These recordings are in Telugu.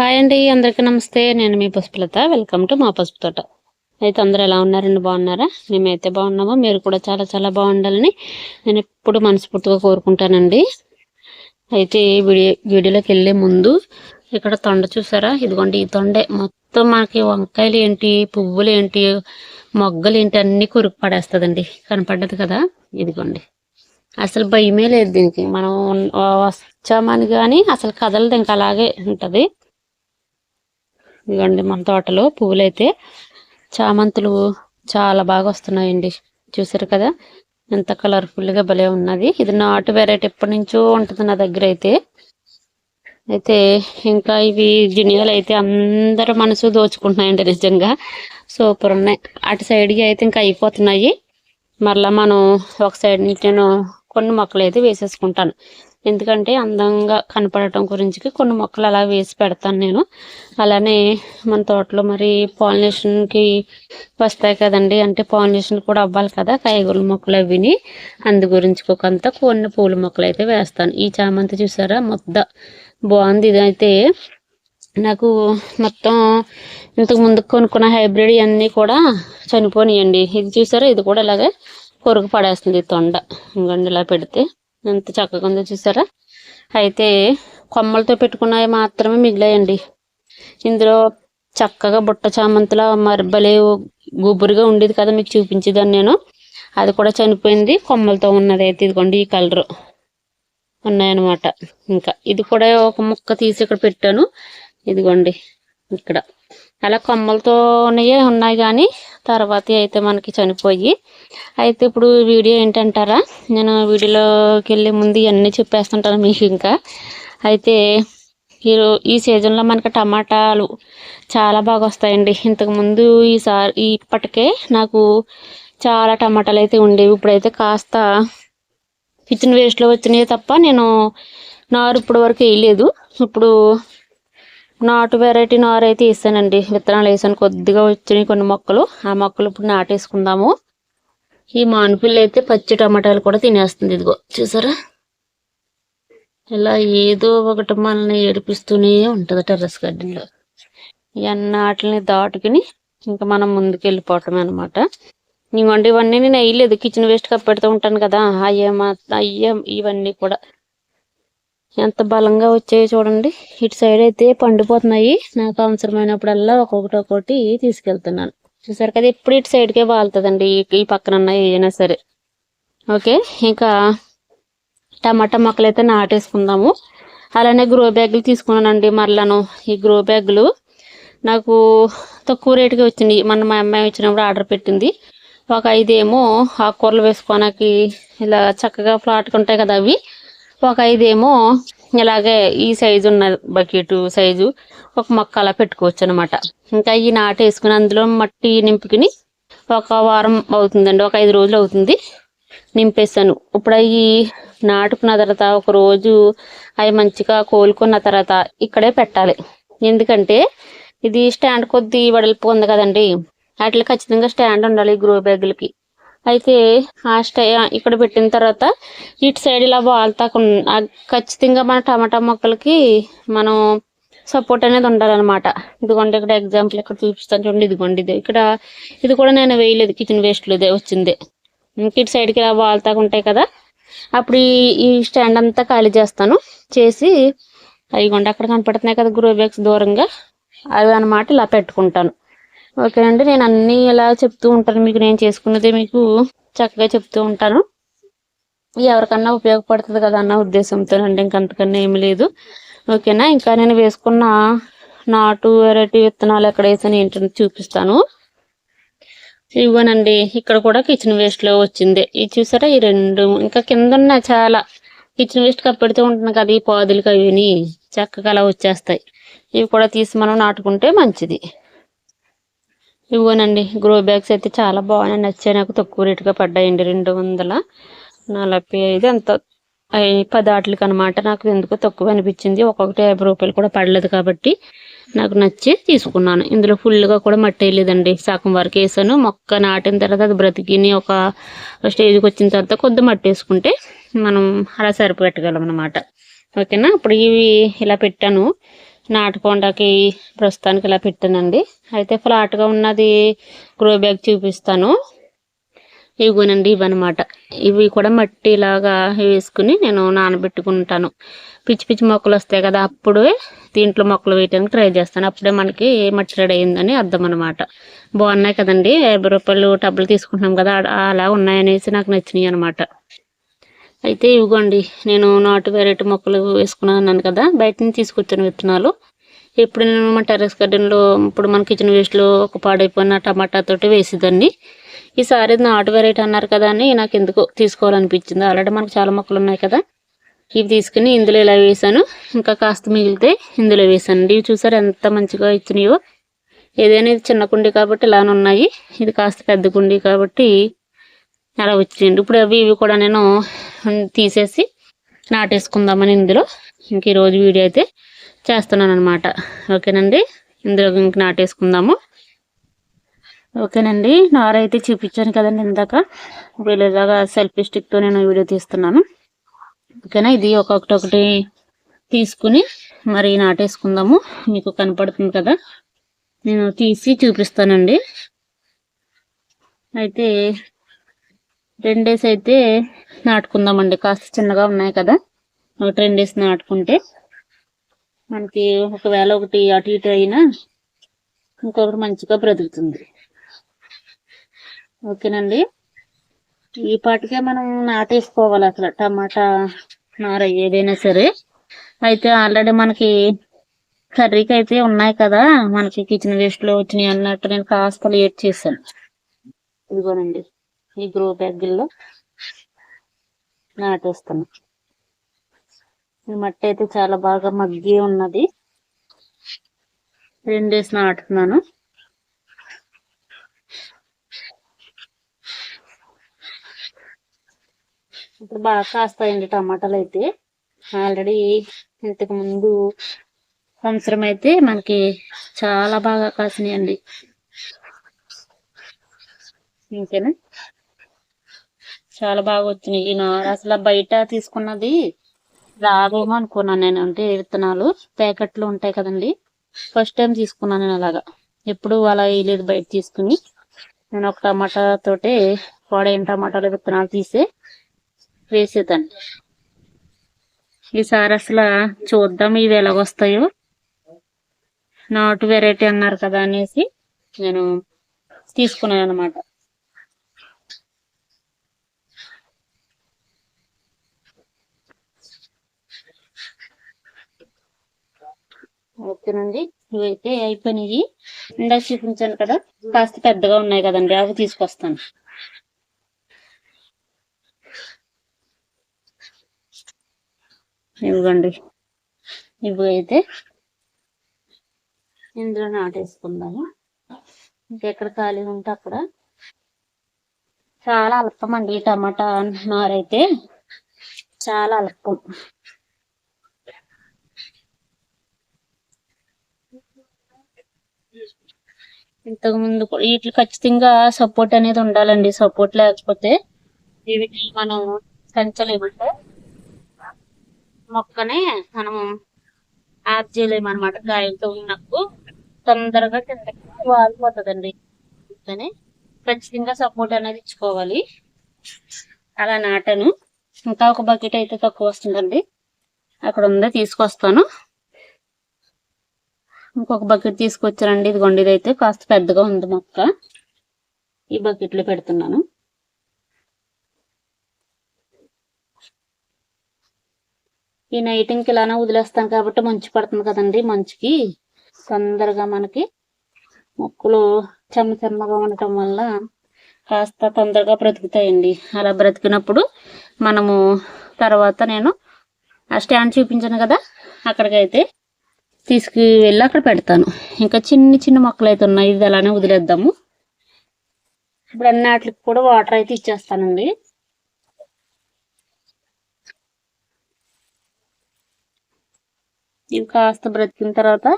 హాయ్ అండి అందరికీ నమస్తే. నేను మీ పసుపులత వెల్కమ్ టు మా పసుపు తోట. అయితే అందరూ ఎలా ఉన్నారండి బాగున్నారా? మేమైతే బాగున్నామో. మీరు కూడా చాలా చాలా బాగుండాలని నేను ఎప్పుడు మనస్ఫూర్తిగా కోరుకుంటానండి. అయితే వీడియో వీడియోలోకి వెళ్ళే ముందు ఇక్కడ తొండ చూసారా? ఇదిగోండి ఈ తొండే. మొత్తం మనకి వంకాయలు ఏంటి పువ్వులు ఏంటి మొగ్గలు ఏంటి అన్ని కొరుకు పడేస్తుందండి. కనపడ్డది కదా? ఇదిగోండి. అసలు భయమే లేదు దీనికి. మనం వచ్చామని కానీ అసలు కదలదు. ఇంకా అలాగే ఉంటుంది. ఇదిగోండి మన తోటలో పువ్వులైతే చామంతులు చాలా బాగా వస్తున్నాయండి. చూసారు కదా? ఎంత కలర్ఫుల్గా భలే ఉన్నది. ఇది నాటు వెరైటీ ఎప్పటి నుంచో ఉంటుంది నా దగ్గర అయితే. అయితే ఇంకా ఇవి జినియాలు అయితే అందరు మనసు దోచుకుంటున్నాయండి నిజంగా. సూపర్ ఉన్నాయి. అటు సైడ్కి అయితే ఇంకా అయిపోతున్నాయి. మరలా మనం ఒక సైడ్ నుంచి నేను కొన్ని మొక్కలు అయితే వేసేసుకుంటాను. ఎందుకంటే అందంగా కనపడటం గురించి కొన్ని మొక్కలు అలా వేసి పెడతాను నేను. అలానే మన తోటలో మరి పాలినేషన్కి వస్తాయి కదండి. అంటే పాలినేషన్ కూడా అవ్వాలి కదా కాయగూరల మొక్కలు అవిని అందు గురించి కొంత కొన్ని పూల మొక్కలు అయితే వేస్తాను. ఈ చామంతి చూసారా? మొద్ద. బాగుంది ఇది అయితే నాకు మొత్తం ఇంతకు ముందు కొనుక్కున్న హైబ్రిడ్ అన్నీ కూడా చనిపోనియండి. ఇది చూసారా? ఇది కూడా ఇలాగే కొరుకు పడేస్తుంది తొండ. ఇంకండి ఇలా పెడితే. ఎంత చక్కగా ఉందో చూసారా? అయితే కొమ్మలతో పెట్టుకున్నవి మాత్రమే మిగిలాయండి. ఇందులో చక్కగా బుట్ట చామంతిలా మరి భలే గుబురుగా ఉండేది కదా మీకు చూపించేదాన్ని నేను. అది కూడా చనిపోయింది. కొమ్మలతో ఉన్నది అయితే ఇదిగోండి ఈ కలరు. ఉన్నాయన్నమాట. ఇంకా ఇది కూడా ఒక ముక్క తీసి ఇక్కడ పెట్టాను. ఇదిగోండి ఇక్కడ. అలా కొమ్మలతోనే ఉన్నాయి కానీ తర్వాత అయితే మనకి చనిపోయి. అయితే ఇప్పుడు వీడియో ఏంటంటారా? నేను వీడియోలోకి వెళ్ళే ముందు ఇవన్నీ చెప్పేస్తుంటాను మీకు ఇంకా. అయితే ఈ ఈ సీజన్లో మనకి టమాటాలు చాలా బాగా వస్తాయండి. ఇంతకుముందు ఈసారి ఇప్పటికే నాకు చాలా టమాటాలు అయితే ఉండేవి. ఇప్పుడైతే కాస్త కిచెన్ వేస్ట్లో వచ్చినాయి తప్ప నేను నారు ఇప్పటి వరకు వేయలేదు. ఇప్పుడు నాటు వెరైటీ నారు అయితే వేసానండి. విత్తనాలు వేసాను. కొద్దిగా వచ్చినాయి కొన్ని మొక్కలు. ఆ మొక్కలు ఇప్పుడు నాటేసుకుందాము. ఈ మానుపిల్లి అయితే పచ్చి టమాటాలు కూడా తినేస్తుంది. ఇదిగో చూసారా? ఇలా ఏదో ఒకటి మనల్ని ఏడిపిస్తూనే ఉంటుంది టెర్రస్ గార్డెన్లో. ఎన్నాటిని దాటుకుని ఇంకా మనం ముందుకు వెళ్ళిపోవటం అనమాట ఇంకోండి ఇవన్నీ నేను వేయలేదు. కిచెన్ వేస్ట్ కప్పెడుతూ ఉంటాను కదా. అయ్యే మా అయ్యే ఇవన్నీ కూడా. ఎంత బలంగా వచ్చాయో చూడండి. ఇటు సైడ్ అయితే పండిపోతున్నాయి. నాకు అవసరమైనప్పుడల్లా ఒక్కొక్కటి ఒక్కొక్కటి తీసుకెళ్తున్నాను. చూసారు కదా ఎప్పుడు ఇటు సైడ్కే వాళ్తుందండి. ఈ పక్కన ఏదైనా సరే. ఓకే ఇంకా టమాటా మొక్కలు అయితే నాటేసుకుందాము. అలానే గ్రో బ్యాగులు తీసుకున్నానండి మరలను. ఈ గ్రో బ్యాగులు నాకు తక్కువ రేటుకి వచ్చింది మన మా అమ్మాయి వచ్చినప్పుడు ఆర్డర్ పెట్టింది. ఒక ఐదేమో ఆకుకూరలు వేసుకోవడానికి ఇలా చక్కగా ఫ్లాట్గా ఉంటాయి కదా అవి. ఒక ఐదేమో ఇలాగే ఈ సైజు ఉన్న బకెట్ సైజు ఒక మొక్క అలా పెట్టుకోవచ్చు అనమాట ఇంకా ఈ నాటు వేసుకుని అందులో మట్టి నింపుకుని ఒక వారం అవుతుందండి ఒక ఐదు రోజులు అవుతుంది నింపేస్తాను. ఇప్పుడు అవి నాటుకున్న తర్వాత ఒక రోజు అవి మంచిగా కోలుకున్న తర్వాత ఇక్కడే పెట్టాలి. ఎందుకంటే ఇది స్టాండ్ కొద్ది వెడల్పు ఉంది కదండి. వాటికి ఖచ్చితంగా స్టాండ్ ఉండాలి గ్రో బ్యాగులకి అయితే ఆ స్టే ఇక్కడ పెట్టిన తర్వాత ఇటు సైడ్ ఇలా వాల్తా ఖచ్చితంగా మన టమాటా మొక్కలకి మనం సపోర్ట్ అనేది ఉండాలన్నమాట. ఇదిగోండి ఇక్కడ ఎగ్జాంపుల్ ఇక్కడ చూపిస్తాను చూడండి ఇదిగోండి ఇది. ఇక్కడ ఇది కూడా నేను వేయలేదు కిచెన్ వేస్ట్లో వచ్చిందే. ఇటు సైడ్కి ఇలా వాల్తా ఉంటాయి కదా అప్పుడు ఈ స్టాండ్ అంతా ఖాళీ చేస్తాను. చేసి అవి అక్కడ కనపడుతున్నాయి కదా గ్రో బ్యాగ్స్ దూరంగా. అవి అనమాట ఇలా పెట్టుకుంటాను. ఓకే అండి నేను అన్నీ ఇలా చెప్తూ ఉంటాను మీకు నేను చేసుకున్నది మీకు చక్కగా చెప్తూ ఉంటాను. ఎవరికన్నా ఉపయోగపడుతుంది కదా అన్న ఉద్దేశంతో అండి ఇంకంతకన్నా ఏమి లేదు. ఓకేనా ఇంకా నేను వేసుకున్న నాటు వెరైటీ విత్తనాలు ఎక్కడ వేసాను ఏంటని చూపిస్తాను. ఇవ్వనండి ఇక్కడ కూడా కిచెన్ వేస్ట్లో వచ్చింది. ఇది చూసారా ఈ రెండు ఇంకా కింద ఉన్న చాలా కిచెన్ వేస్ట్ కప్పెడుతూ ఉంటుంది కదా ఈ పాదులకి అవి చక్కగా అలా వచ్చేస్తాయి. ఇవి కూడా తీసి మనం నాటుకుంటే మంచిది. ఇవ్వనండి. గ్రో బ్యాగ్స్ అయితే చాలా బాగున్నాయి. నచ్చాయి. నాకు తక్కువ రేటుగా పడ్డాయండి. రెండు వందల నలభై ఐదు ఎంత? పదాట్లకి అనమాట నాకు ఎందుకో తక్కువ అనిపించింది. ఒక్కొక్కటి యాభై రూపాయలు కూడా పడలేదు కాబట్టి నాకు నచ్చి తీసుకున్నాను. ఇందులో ఫుల్గా కూడా మట్టి వేయలేదండి. సగం వరకు వేసాను. మొక్క నాటిన తర్వాత అది బ్రతికిని ఒక స్టేజ్కి వచ్చిన తర్వాత కొద్ది మట్టి వేసుకుంటే మనం అలా సరిపెట్టగలం అనమాట ఓకేనా? ఇప్పుడు ఇవి ఇలా పెట్టాను. నాటుకొండకి ప్రస్తుతానికి ఇలా పెట్టానండి. అయితే ఫ్లాట్గా ఉన్నది గ్రో బ్యాగ్ చూపిస్తాను. ఇవిగోనండి ఇవన్నమాట ఇవి కూడా మట్టి ఇలాగా వేసుకుని నేను నానబెట్టుకుంటాను. పిచ్చి పిచ్చి మొక్కలు వస్తాయి కదా అప్పుడు దీంట్లో మొక్కలు వేయడానికి ట్రై చేస్తాను. అప్పుడే మనకి మట్టి రెడీ అయిందని అర్థం అనమాట బాగున్నాయి కదండి? యాభై రూపాయలు టబ్బులు తీసుకుంటున్నాం కదా అలా ఉన్నాయనేసి నాకు నచ్చినాయి అనమాట అయితే ఇవిగోండి నేను నాటు వెరైటీ మొక్కలు వేసుకున్నాను అన్నాను కదా బయట నుంచి తీసుకొచ్చాను విత్తనాలు. ఇప్పుడు నేను మా టెర్రస్ గార్డెన్లో ఇప్పుడు మన కిచెన్ వేస్ట్లో ఒక పాడైపోయిన టమాటా తోటి వేసేదాన్ని. ఈసారి ఇది నాటు వెరైటీ అన్నారు కదా అని నాకు ఎందుకు తీసుకోవాలనిపించింది. ఆల్రెడీ మనకు చాలా మొక్కలు ఉన్నాయి కదా. ఇవి తీసుకుని ఇందులో ఇలా వేసాను. ఇంకా కాస్త మిగిలితే ఇందులో వేసాను. ఇవి చూసారు ఎంత మంచిగా ఇచ్చినాయో. ఏదైనా ఇది చిన్న కుండీ కాబట్టి ఇలానే ఉన్నాయి. ఇది కాస్త పెద్ద కుండీ కాబట్టి అలా వచ్చింది ఇప్పుడు అవి ఇవి కూడా నేను తీసేసి నాటేసుకుందామని ఇందులో. ఇంక ఈరోజు వీడియో అయితే చేస్తున్నాను అనమాట ఓకేనండి? ఇందులో ఇంక నాటేసుకుందాము. ఓకేనండి? నార అయితే చూపించాను కదండి ఇందాక. ఇప్పుడు ఇలాగా సెల్ఫీ స్టిక్తో నేను వీడియో తీస్తున్నాను. ఓకేనా? ఇది ఒక్కొక్కటి ఒకటి తీసుకుని మరి నాటేసుకుందాము. మీకు కనపడుతుంది కదా? నేను తీసి చూపిస్తానండి. అయితే రెండేసి అయితే నాటుకుందామండి. కాస్త చిన్నగా ఉన్నాయి కదా. ఒకటి రెండేసి నాటుకుంటే మనకి ఒకవేళ ఒకటి అటు ఇటు అయినా ఇంకొకటి మంచిగా బ్రతుకుతుంది. ఓకేనండి? ఈ పాటికే మనం నాటేసుకోవాలి అసలు. టమాటా నార ఏదైనా సరే. అయితే ఆల్రెడీ మనకి కర్రీకి అయితే ఉన్నాయి కదా. మనకి కిచెన్ వేస్ట్లో వచ్చినాయి అన్నట్టు నేను కాస్త లేట్ చేశాను. ఇదిగోనండి. ఈ గ్రో బ్యాగుల్లో నాటేస్తాను ఈ మట్టి అయితే చాలా బాగా మగ్గి ఉన్నది. రెండేసి నాటుతున్నాను. ఇప్పుడు బాగా కాస్తాయండి టమాటాలు అయితే ఆల్రెడీ ఇంతకు ముందు సంవత్సరం అయితే మనకి చాలా బాగా కాసినాయండి. ఇంకేనా? చాలా బాగా వచ్చినాయి. ఈ అసలు బయట తీసుకున్నది రావేమో అనుకున్నాను నేను. అంటే విత్తనాలు ప్యాకెట్లు ఉంటాయి కదండి. ఫస్ట్ టైం తీసుకున్నాను నేను అలాగా. ఎప్పుడు అలా వేయలేదు బయట తీసుకుని. నేను ఒక టమాటా తోటే పాడైన టమాటాలు విత్తనాలు తీసే వేసేదాన్ని. ఈసారి అసలు చూద్దాం ఇవి ఎలాగొస్తాయో నాటు వెరైటీ అన్నారు కదా అనేసి నేను తీసుకున్నాను అనమాట ఓకేనండి ఇవైతే అయిపోయినాయి. ఇందాక చూపించాను కదా కాస్త పెద్దగా ఉన్నాయి కదండి అవి తీసుకొస్తాను. ఇవ్వండి. ఇవి అయితే ఇందులో నాటేసుకుందాము. ఇంకెక్కడ ఖాళీ ఉంటే అక్కడ. చాలా అల్పం అండి టమాటా నారైతే. చాలా అల్పం. ఇంతకు ముందు వీటికి ఖచ్చితంగా సపోర్ట్ అనేది ఉండాలండి. సపోర్ట్ లేకపోతే వీటిని మనం పెంచలేమంటే మొక్కనే మనం యాప్ చేయలేము అన్నమాట గాయంతో ఉన్నప్పుడు తొందరగా కిందకి వాలిపోతుందండి. అందుకని ఖచ్చితంగా సపోర్ట్ అనేది ఇచ్చుకోవాలి. అలా నాటాను. ఇంకా ఒక బకెట్ అయితే తక్కువ వస్తుందండి. అక్కడ ఉందో తీసుకొస్తాను. ఇంకొక బకెట్ తీసుకొచ్చానండి. ఇదిగోండి ఇదైతే కాస్త పెద్దగా ఉంది మొక్క. ఈ బకెట్లో పెడుతున్నాను. ఈ నైటింగ్కి ఇలానే వదిలేస్తాను కాబట్టి మంచు పడుతుంది కదండి మంచుకి. తొందరగా మనకి మొక్కలు చెమ్మ చెమ్మగా ఉండటం వల్ల కాస్త తొందరగా బ్రతుకుతాయండి. అలా బ్రతికినప్పుడు మనము తర్వాత నేను ఆ స్టాండ్ చూపించాను కదా అక్కడికైతే తీసుకు వెళ్ళి అక్కడ పెడతాను. ఇంకా చిన్ని చిన్న మొక్కలు అయితే ఉన్నాయి. ఇది అలానే వదిలేద్దాము. ఇప్పుడు అన్ని వాటికి కూడా వాటర్ అయితే ఇచ్చేస్తానండి. ఇవి కాస్త బ్రతికిన తర్వాత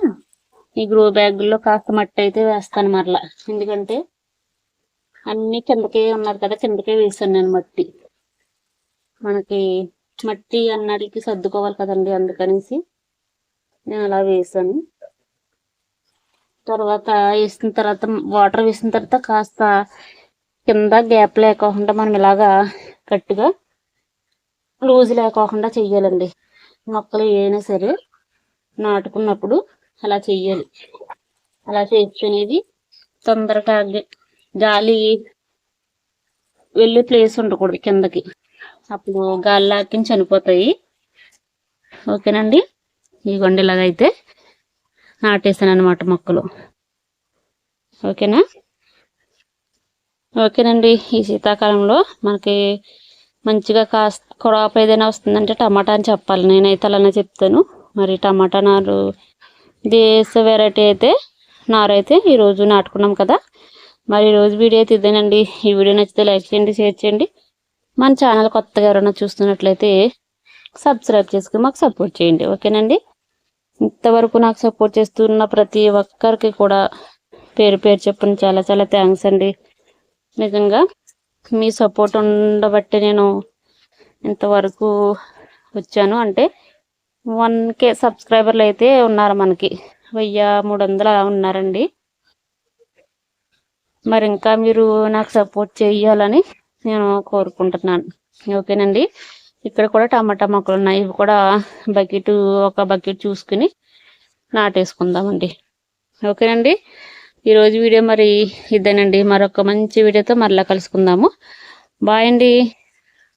ఈ గ్రో బ్యాగుల్లో కాస్త మట్టి అయితే వేస్తాను మరలా. ఎందుకంటే అన్ని కిందకే ఉన్నారు కదా కిందకే వేసాను నేను మట్టి. మనకి మట్టి అన్నాటికి సర్దుకోవాలి కదండి అందుకనేసి. నేను అలా వేసాను. తర్వాత వేసిన తర్వాత వాటర్ వేసిన తర్వాత కాస్త కింద గ్యాప్ లేకోకుండా మనం ఇలాగా గట్టిగా లూజ్ లేకోకుండా చెయ్యాలండి. మొక్కలు ఏమైనా సరే నాటుకున్నప్పుడు అలా చెయ్యాలి. అలా చేస్తేనేది తొందరగా గాలి వెళ్ళే ప్లేస్ ఉండకూడదు కిందకి. అప్పుడు గాలి లాక్కిని చనిపోతాయి. ఓకేనండి? ఇదిగోండి ఇలాగైతే నాటేసాను అనమాట మొక్కలు. ఓకేనా? ఓకేనండి. ఈ శీతాకాలంలో మనకి మంచిగా కాస్త క్రాప్ ఏదైనా వస్తుందంటే టమాటా అని చెప్పాలి. నేనైతే అలానే చెప్తాను. మరి టమాటా నారు దేశ వెరైటీ అయితే నారు అయితే ఈరోజు నాటుకున్నాం కదా. మరి ఈరోజు వీడియో అయితే ఇదేనండి. ఈ వీడియో నచ్చితే లైక్ చేయండి షేర్ చేయండి. మన ఛానల్ కొత్తగా ఎవరైనా చూస్తున్నట్లయితే సబ్స్క్రైబ్ చేసుకుని మాకు సపోర్ట్ చేయండి. ఓకేనండి? ఇంతవరకు నాకు సపోర్ట్ చేస్తున్న ప్రతి ఒక్కరికి కూడా పేరు పేరు చెప్పని చాలా చాలా థ్యాంక్స్ అండి. నిజంగా మీ సపోర్ట్ ఉండబట్టి నేను ఇంతవరకు వచ్చాను. అంటే వన్ కే సబ్స్క్రైబర్లు అయితే ఉన్నారు మనకి. వెయ్యి మూడు వందలు అలా ఉన్నారండి. మరి ఇంకా మీరు నాకు సపోర్ట్ చేయాలని నేను కోరుకుంటున్నాను. ఓకేనండి. ఇక్కడ కూడా టమాటా మొక్కలు ఉన్నాయి. ఇవి కూడా బకెట్ ఒక బకెట్ చూసుకుని నాటేసుకుందామండి. ఓకేనండి? ఈరోజు వీడియో మరి ఇదేనండి. మరొక మంచి వీడియోతో మరలా కలుసుకుందాము. బాయ్ అండి.